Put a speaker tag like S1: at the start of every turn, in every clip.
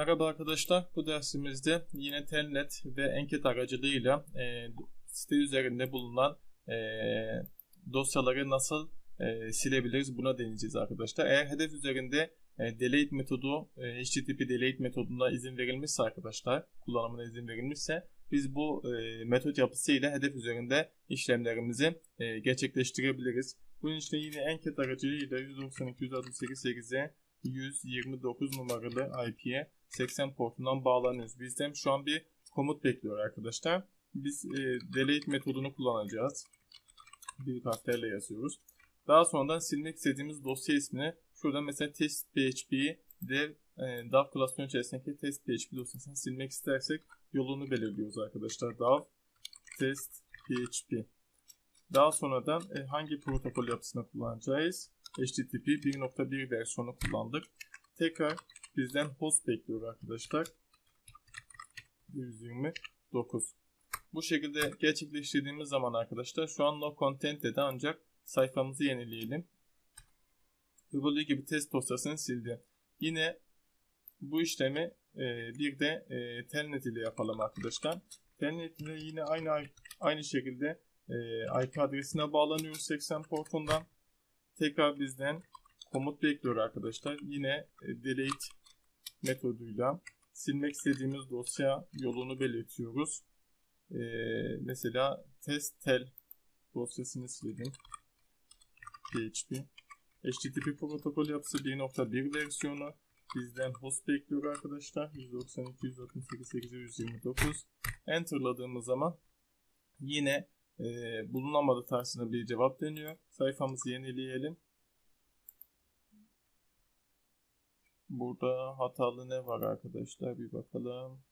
S1: Merhaba arkadaşlar. Bu dersimizde yine Telnet ve Enket aracılığıyla e, site üzerinde bulunan e, dosyaları nasıl e, silebiliriz buna deneyeceğiz arkadaşlar. Eğer hedef üzerinde e, delete metodu, e, HTTP delete metoduna izin verilmişse arkadaşlar, kullanımına izin verilmişse biz bu e, metot yapısıyla hedef üzerinde işlemlerimizi e, gerçekleştirebiliriz. Bunun için yine Enket aracılığıyla 192.168.8'e 129 numaralı IP'ye 80 portundan bağlanıyoruz. Bizden şu an bir komut bekliyor arkadaşlar. Biz e, delete metodunu kullanacağız. Büyük harflerle yazıyoruz. Daha sonradan silmek istediğimiz dosya ismini şurada mesela test php dev e, DAV klasörü içerisindeki test php dosyasını silmek istersek yolunu belirliyoruz arkadaşlar. DAV test php. Daha sonradan e, hangi protokol yapısını kullanacağız? HTTP 1.1 versiyonu kullandık. Tekrar bizden host bekliyor arkadaşlar. 129. Bu şekilde gerçekleştirdiğimiz zaman arkadaşlar şu an no content dedi ancak sayfamızı yenileyelim. Gördüğü gibi test dosyasını sildi. Yine bu işlemi e, bir de e, telnet ile yapalım arkadaşlar. Telnet ile yine aynı aynı şekilde e, IP adresine bağlanıyoruz 80 portundan. Tekrar bizden komut bekliyor arkadaşlar. Yine e, delete metoduyla silmek istediğimiz dosya yolunu belirtiyoruz. Ee, mesela testtel dosyasını silelim. PHP. HTTP protokol yapısı 1.1 versiyonu. Bizden host bekliyor arkadaşlar. 192.168.829. Enter'ladığımız zaman yine e, bulunamadı tarzında bir cevap dönüyor. Sayfamızı yenileyelim. Burada hatalı ne var arkadaşlar bir bakalım.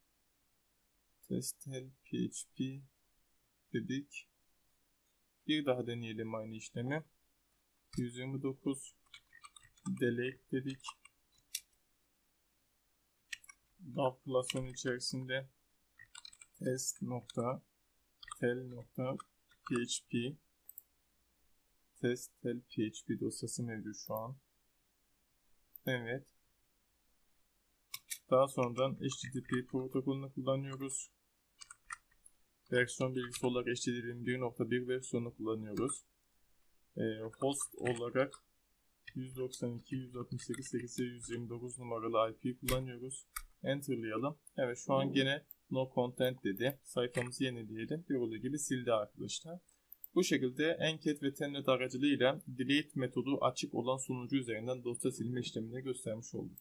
S1: Testel php dedik. Bir daha deneyelim aynı işlemi. 129 delete dedik. DAV klasörün içerisinde test nokta tel nokta php test php dosyası mevcut şu an. Evet. Daha sonradan HTTP protokolünü kullanıyoruz. Versiyon bilgisi olarak HTTP'nin 1.1 versiyonunu kullanıyoruz. E, host olarak 192.168.8.129 numaralı IP kullanıyoruz. Enter'layalım. Evet şu an gene no content dedi. Sayfamızı yenileyelim. Bir olduğu gibi sildi arkadaşlar. Bu şekilde enket ve telnet aracılığıyla delete metodu açık olan sunucu üzerinden dosya silme işlemini göstermiş olduk.